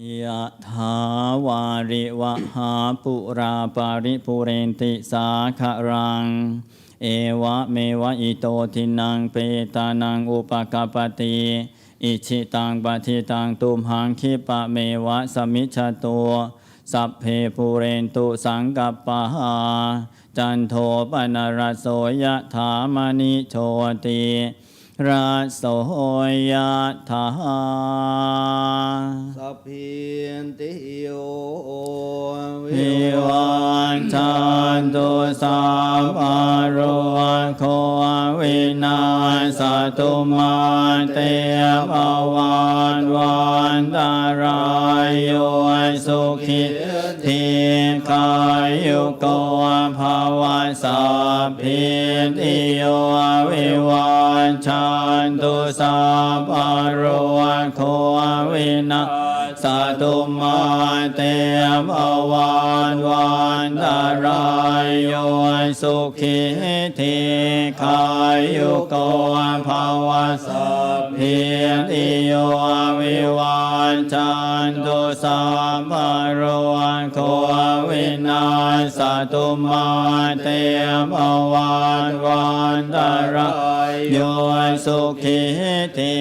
ยะถาวาริวหาปุราปาริปุเรนติสาคารัง เอวะเมวะอิโตทินังเปตานังอุปกาปติอิชิตังปฏิตังตุมหังคิปะเมวะสมิจฉตัวสัพเพปุเรนตุสังกัปปะหาจันโทปนรสโสยะถามณิโชติ ราโสยะถาสัพพินติโยวิวันจันตุสัมปโรโควินาสตุมาเตภวันวันตารายโย สุขิทีกายโยโกภาวะสัพพิติโยวิวันจันตุสัมปโรโควินาสตุมาเตภวันวันตารายโยสุขิทีกายโยโกภาวะสัพพิติโยวิวันจัน ตุสัมปโรโควินาสตุมาเตภวันวันตรายโยสุขิที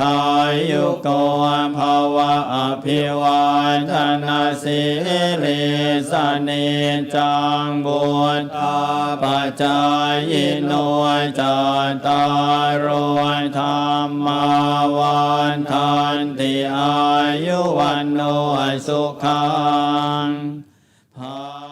กายโยโกภาวะอภิวันธนาสิริสเนจังบุตตาปัจจายโนจตารโรธรรมาวันทันติอายุวัวันโนสุขังภา